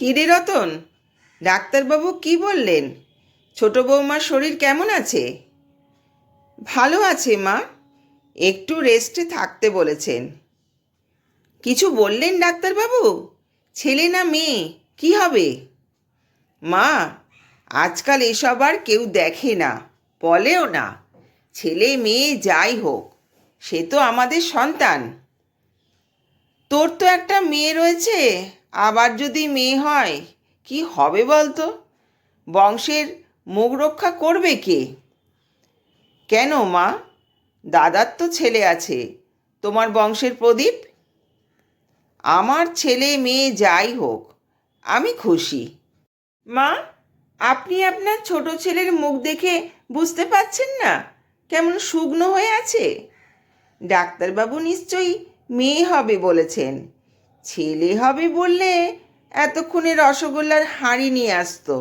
কিরে রতন? ডাক্তারবাবু কি বললেন? ছোট বৌমার শরীর কেমন আছে? ভালো আছে, মা। একটু রেস্টে থাকতে বলেছেন। কিছু বললেন ডাক্তারবাবু? ছেলে না মেয়ে, কি হবে? মা, আজকাল এসব আর কেউ দেখে না, বলেও না। ছেলে মেয়ে যাই হোক, সে তো আমাদের সন্তান। তোর তো একটা মেয়ে রয়েছে। আবার যদি মেয়ে হয়, কি হবে বলতো? বংশের মুখ রক্ষা করবে কে? কেন মা? দাদার তো ছেলে আছে। তোমার বংশের প্রদীপ? আমার ছেলে মেয়ে যাই হোক, আমি খুশি। মা, আপনি আপনার ছোট ছেলের মুখ দেখে বুঝতে পারছেন না? কেমন শুকনো হয়ে আছে? ডাক্তারবাবু নিশ্চয়ই মেয়ে হবে বলেছেন। ছেলে হবে বললে এতক্ষণে রসগোল্লার হাঁড়ি নিয়ে আসতো।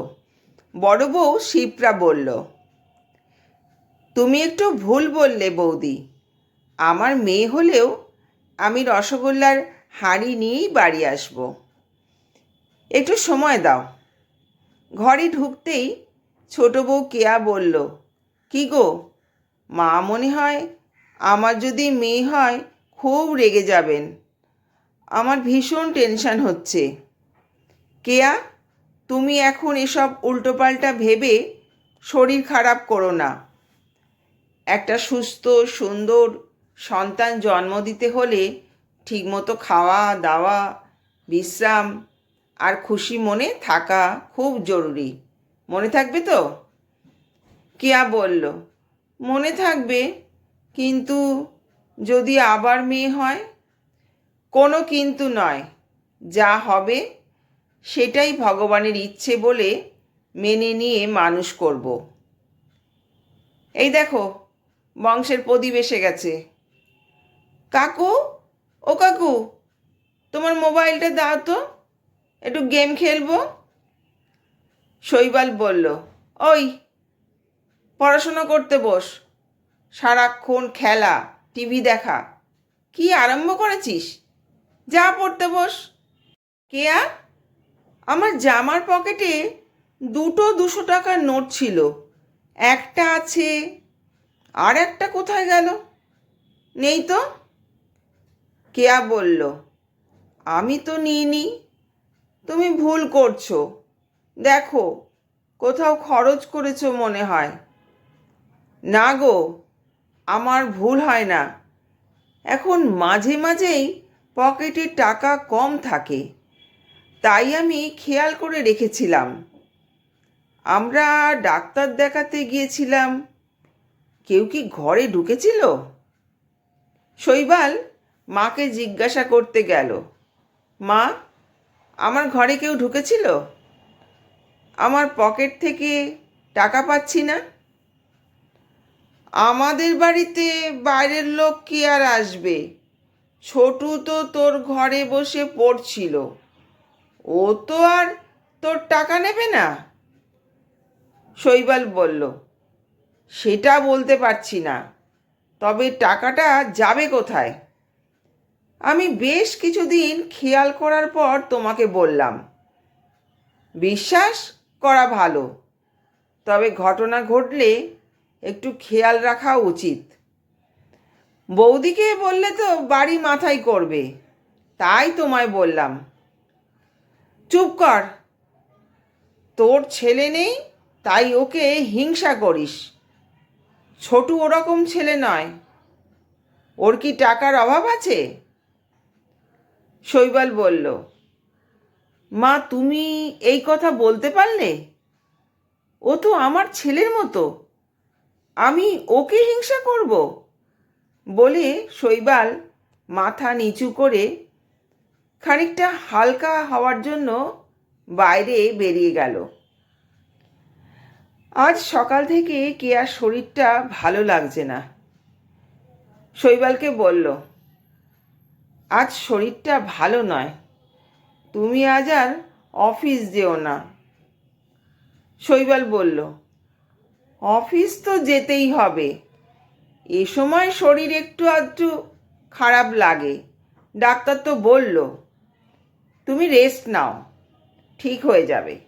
বড় বউ শিবরা বলল, তুমি একটু ভুল বললে বৌদি। আমার মেয়ে হলেও আমি রসগোল্লার হাঁড়ি নিয়েই বাড়ি আসব। একটু সময় দাও ঘরে ঢুকতেই ছোট বউ কেয়া বলল, কি গো, মা মনে হয় আমার যদি মেয়ে হয় খুব রেগে যাবেন। আমার ভীষণ টেনশন হচ্ছে। কেয়া, তুমি এখন এসব উল্টোপাল্টা ভেবে শরীর খারাপ করো না। একটা সুস্থ, সুন্দর সন্তান জন্ম দিতে হলে ঠিকমতো খাওয়া, দাওয়া, বিশ্রাম আর খুশি মনে থাকা খুব জরুরি। মনে থাকবে তো? কেয়া বলল, মনে থাকবে, কিন্তু যদি আবার মেয়ে হয়? কোনো কিন্তু নয়। যা হবে, সেটাই ভগবানের ইচ্ছে বলে মেনে নিয়ে মানুষ করব। এই দেখো, বংশের প্রদীপ এসে গেছে। কাকু, ও কাকু, তোমার মোবাইলটা দাও তো, একটু গেম খেলব। শৈবাল বলল, ওই, পড়াশোনা করতে বস। সারাক্ষণ খেলা, টিভি দেখা। কি আরম্ভ করেছিস? যা পড়তে বস। কেয়া আমার জামার পকেটে দুটো দুশো টাকার নোট ছিল। একটা আছে, আর একটা কোথায় গেল? নেই তো? কেয়া বলল, আমি তো নিইনি। তুমি ভুল করছ। দেখো, কোথাও খরচ করেছ মনে হয়। না গো, আমার ভুল হয় না। এখন মাঝে মাঝেই পকেটে টাকা কম থাকে। তাই আমি খেয়াল করে রেখেছিলাম। আমরা ডাক্তার দেখাতে গিয়েছিলাম। কেউ কি ঘরে ঢুকেছিল? শৈবাল মাকে জিজ্ঞাসা করতে গেল, মা, আমার ঘরে কেউ ঢুকেছিল? আমার পকেট থেকে টাকা পাচ্ছি না? আমাদের বাড়িতে বাইরের লোক কি আর আসবে? ছোটু তো তোর ঘরে বসে পড়ছিল। ও তো আর তোর টাকা নেবে না? শৈবাল বলল, সেটা বলতে পারছি না, তবে টাকাটা যাবে কোথায়? আমি বেশ কিছুদিন খেয়াল করার পর তোমাকে বললাম, বিশ্বাস করা ভালো, তবে ঘটনা ঘটলে একটু খেয়াল রাখা উচিত। বৌদিকে বললে তো বাড়ি মাথায় করবে। তাই তোমায় বললাম। চুপ কর। তোর ছেলে নেই, তাই ওকে হিংসা করিস। ছোটু ওরকম ছেলে নয়। ওর কি টাকার অভাব আছে? শৈবাল বলল, মা, তুমি এই কথা বলতে পারলে? ও তো আমার ছেলের মতো। আমি ওকে হিংসা করব? বলে শৈবাল মাথা নিচু করে খানিকটা হালকা হওয়ার জন্য বাইরে বেরিয়ে গেল। আজ সকাল থেকে কেয়ার শরীরটা ভালো লাগছে না। শৈবালকে বলল, আজ শরীরটা ভালো নয়। তুমি আজ আর অফিস যেও না। শৈবাল বলল, অফিস তো যেতেই হবে। এ সময় শরীর একটু আধটু খারাপ লাগে। ডাক্তার তো বলল, তুমি রেস্ট নাও, ঠিক হয়ে যাবে।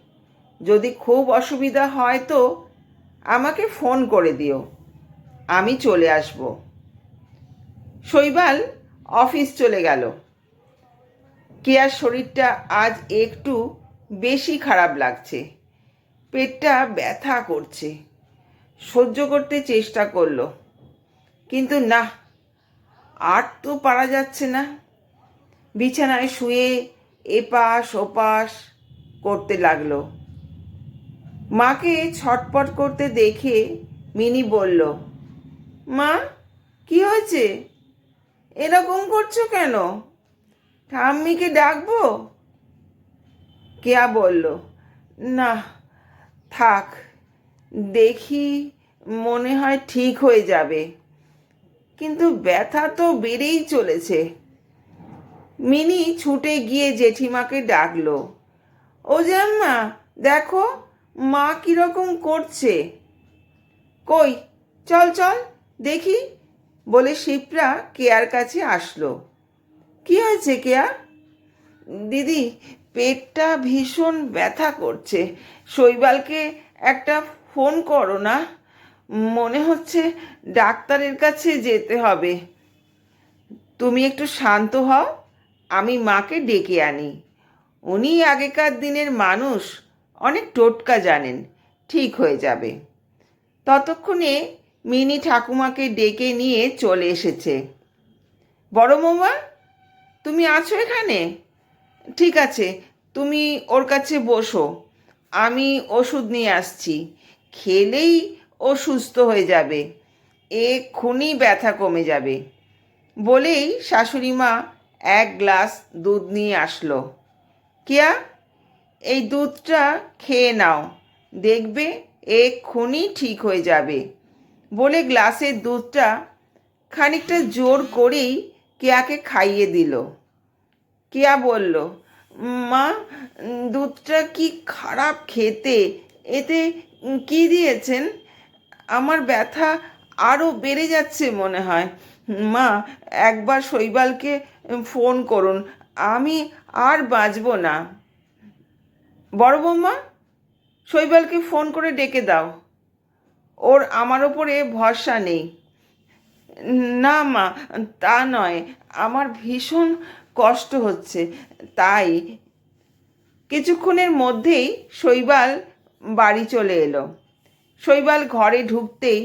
যদি খুব অসুবিধা হয় তো আমাকে ফোন করে দিও, আমি চলে আসব। শৈবাল অফিস চলে গেল। কেয়ার শরীরটা আজ একটু বেশি খারাপ লাগছে। পেটটা ব্যথা করছে। সহ্য করতে চেষ্টা করল। কিন্তু না, আর তো পারা যাচ্ছে না। বিছানায় শুয়ে এপাশ ওপাশ করতে লাগল। মাকে ছটপট করতে দেখে মিনি বলল, মা, কি হয়েছে? এরকম করছ কেন? ঠাম্মিকে ডাকবো? কেয়া বলল, না, থাক, দেখি মনে হয় ঠিক হয়ে যাবে। কিন্তু ব্যথা তো বেড়েই চলেছে। মিনি ছুটে গিয়ে জেঠিমাকে ডাকলো, ও জাম্মা, দেখো, মা কীরকম করছে। কই, চল চল, দেখি, বলে শিপ্রা কেয়ার কাছে আসলো। কি হয়েছে কেয়া দিদি, পেটটা ভীষণ ব্যথা করছে। শৈবালকে একটা ফোন করো না। মনে হচ্ছে ডাক্তারের কাছে যেতে হবে। তুমি একটু শান্ত হও, আমি মাকে ডেকে আনি। উনি আগেকার দিনের মানুষ, অনেক টোটকা জানেন, ঠিক হয়ে যাবে। ততক্ষণে মিনি ঠাকুমাকে ডেকে নিয়ে চলে এসেছে। বড় মৌমা, তুমি আছো এখানে? ঠিক আছে, তুমি ওর কাছে বসো, আমি ওষুধ নিয়ে আসছি। খেলেই ও সুস্থ হয়ে যাবে। এক্ষুনি ব্যথা কমে যাবে। বলেই শাশুড়ি মা এক গ্লাস দুধ নিয়ে আসলো। কিয়া, এই দুধটা খেয়ে নাও। দেখবে এক্ষুনি ঠিক হয়ে যাবে। বলে গ্লাসের দুধটা খানিকটা জোর করেই কেয়াকে খাইয়ে দিল। কেয়া বলল, মা, দুধটা কি খারাপ খেতে? এতে কি দিয়েছেন? আমার ব্যথা আরও বেড়ে যাচ্ছে মনে হয়। মা, একবার শৈবালকে ফোন করুন, আমি আর বাঁচব না। বড় বৌমা, শৈবালকে ফোন করে ডেকে দাও। ওর আমার ওপরে ভরসা নেই। না মা, তা নয়, আমার ভীষণ কষ্ট হচ্ছে, তাই কিছুক্ষণের মধ্যেই শৈবাল বাড়ি চলে এলো। শৈবাল ঘরে ঢুকতেই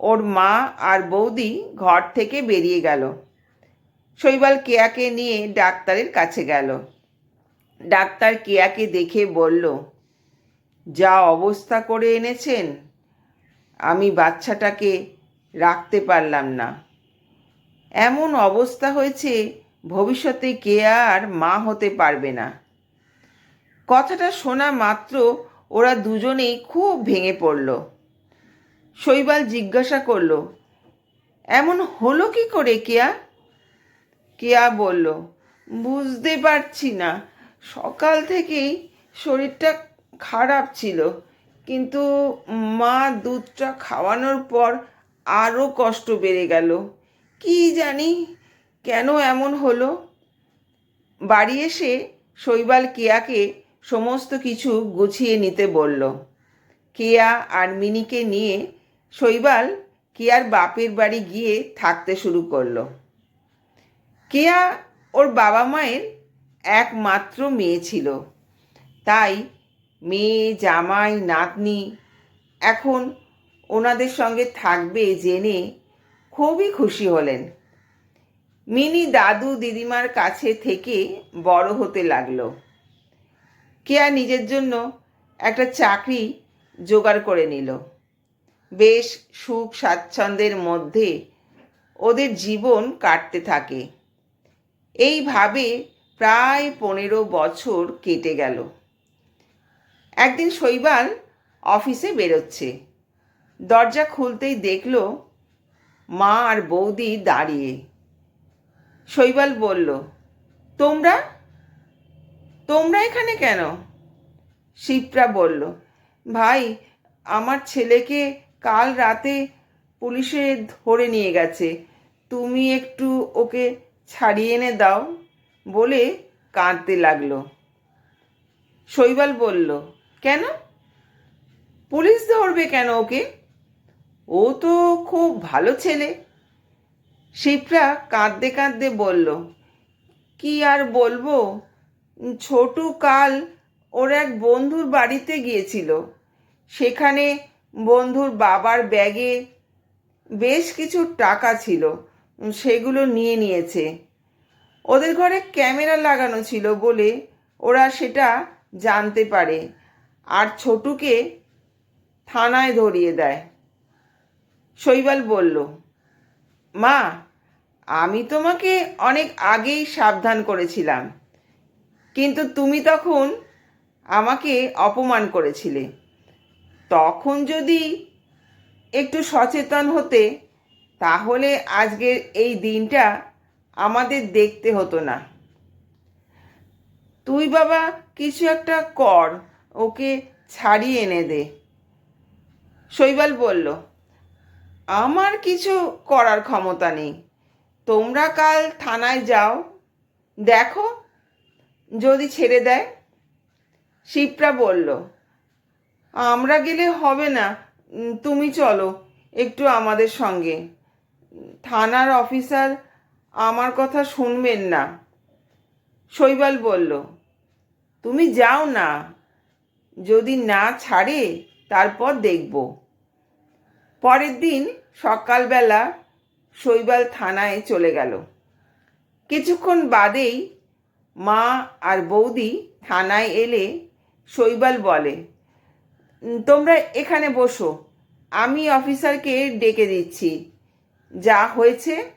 ওর মা আর বৌদি ঘর থেকে বেরিয়ে গেল। শৈবাল কেয়াকে নিয়ে ডাক্তারের কাছে গেল। ডাক্তার কেয়াকে দেখে বলল, যা অবস্থা করে এনেছেন, আমি বাচ্চাটাকে রাখতে পারলাম না। এমন অবস্থা হয়েছে ভবিষ্যতে কেয়া আর মা হতে পারবে না। কথাটা শোনা মাত্র ওরা দুজনেই খুব ভেঙে পড়ল। শৈবাল জিজ্ঞাসা করল, এমন হলো কি করে কেয়া? কেয়া বলল, বুঝতে পারছি না। সকাল থেকেই শরীরটা খারাপ ছিল, কিন্তু মা দুধটা খাওয়ানোর পর আরও কষ্ট বেড়ে গেল। কি জানি কেন এমন হলো? বাড়ি এসে শৈবাল কেয়াকে সমস্ত কিছু গুছিয়ে নিতে বলল। কেয়া আর মিনিকে নিয়ে শৈবাল কেয়ার বাপের বাড়ি গিয়ে থাকতে শুরু করল? কেয়া ওর বাবা মায়ের একমাত্র মেয়ে ছিল। তাই মেয়ে, জামাই, নাতনি এখন ওনাদের সঙ্গে থাকবে জেনে খুবই খুশি হলেন। মিনি দাদু দিদিমার কাছে থেকে বড় হতে লাগল। কেয়া নিজের জন্য একটা চাকরি জোগাড় করে নিল। বেশ সুখ স্বাচ্ছন্দ্যের মধ্যে ওদের জীবন কাটতে থাকে। এইভাবে প্রায় পনেরো বছর কেটে গেল। একদিন শৈবাল অফিসে বেরোচ্ছে। দরজা খুলতেই দেখল মা আর বৌদি দাঁড়িয়ে। শৈবাল বলল, তোমরা? তোমরা এখানে কেন? শিপ্রা বলল, ভাই, আমার ছেলেকে কাল রাতে পুলিশে ধরে নিয়ে গেছে। তুমি একটু ওকে ছাড়িয়ে এনে দাও বলে কাঁদতে লাগল। শৈবাল বলল, কেন? পুলিশ ধরবে কেন ওকে? ও তো খুব ভালো ছেলে। শিপ্রা কাঁদতে কাঁদতে বলল, কি আর বলব? ছোটু কাল ওর এক বন্ধুর বাড়িতে গিয়েছিল। সেখানে বন্ধুর বাবার ব্যাগে বেশ কিছু টাকা ছিল, সেগুলো নিয়ে নিয়েছে। ওদের ঘরে ক্যামেরা লাগানো ছিল বলে ওরা সেটা জানতে পারে আর ছোটুকে থানায় ধরিয়ে দেয়। শৈবাল বলল, মা, আমি তোমাকে অনেক আগেই সাবধান করেছিলাম, কিন্তু তুমি তখন আমাকে অপমান করেছিলে। তখন যদি একটু সচেতন হতে, তাহলে আজকের এই দিনটা আমাদের দেখতে হতো না। তুই বাবা কিছু একটা কর, ওকে ছাড়িয়ে এনে দে। শৈবাল বলল, আমার কিছু করার ক্ষমতা নেই। তোমরা কাল থানায় যাও। দেখো, যদি ছেড়ে দেয়। শিপ্রা বলল আমরা গেলে হবে না। তুমি চলো একটু আমাদের সঙ্গে। থানার অফিসার আমার কথা শুনবেন না। শৈবাল বলল তুমি যাও না। যদি না ছাড়ে তারপর দেখব। পরের দিন সকালবেলা শৈবাল থানায় চলে গেল। কিছুক্ষণ বাদেই মা আর বৌদি থানায় এলে শৈবাল বলে "উম, তোমরা এখানে বসো। আমি অফিসারকে ডেকে দিচ্ছি। যা হয়েছে,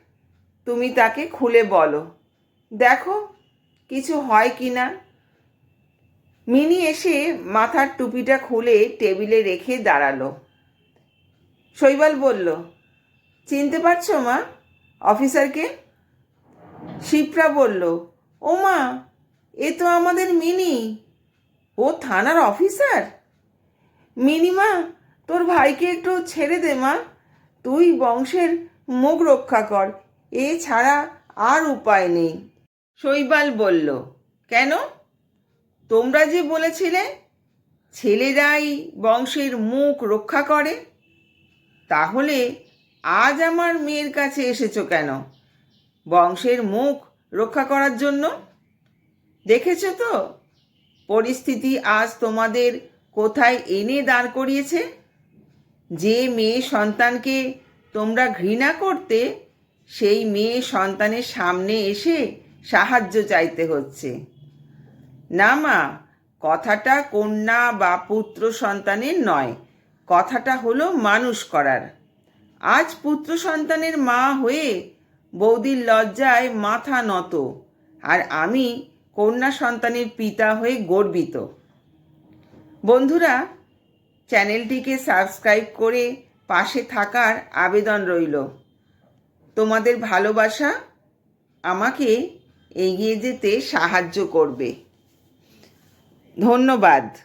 তুমি তাকে খুলে বলো। দেখো, কিছু হয় কি না? মিনি এসে মাথার টুপিটা খুলে টেবিলে রেখে দাঁড়াল। শৈবাল বলল, চিনতে পারছ মা, অফিসারকে? শিপ্রা বলল ও মা এ তো আমাদের মিনি। ও থানার অফিসার? মিনিমা, তোর ভাইকে একটু ছেড়ে দে মা। তুই বংশের মুখ রক্ষা কর, এ ছাড়া আর উপায় নেই। শৈবাল বলল, কেন? তোমরা যে বলেছিলে, ছেলেরাই বংশের মুখ রক্ষা করে, তাহলে আজ আমার মেয়ের কাছে এসেছ কেন? বংশের মুখ রক্ষা করার জন্য? দেখেছ তো? পরিস্থিতি আজ তোমাদের কোথায় এনে দাঁড় করিয়েছে? যে মেয়ে সন্তানকে তোমরা ঘৃণা করতে, সেই মেয়ে সন্তানের সামনে এসে সাহায্য চাইতে হচ্ছে। না মা, কথাটা কন্যা বা পুত্র সন্তানের নয়, কথাটা হলো মানুষ করার। আজ পুত্র সন্তানের মা হয়ে বৌদির লজ্জায় মাথা নত, আর আমি কন্যা সন্তানের পিতা হয়ে গর্বিত। বন্ধুরা, চ্যানেলটিকে সাবস্ক্রাইব করে পাশে থাকার আবেদন রইল। তোমাদের ভালোবাসা আমাকে এগিয়ে যেতে সাহায্য করবে। ধন্যবাদ।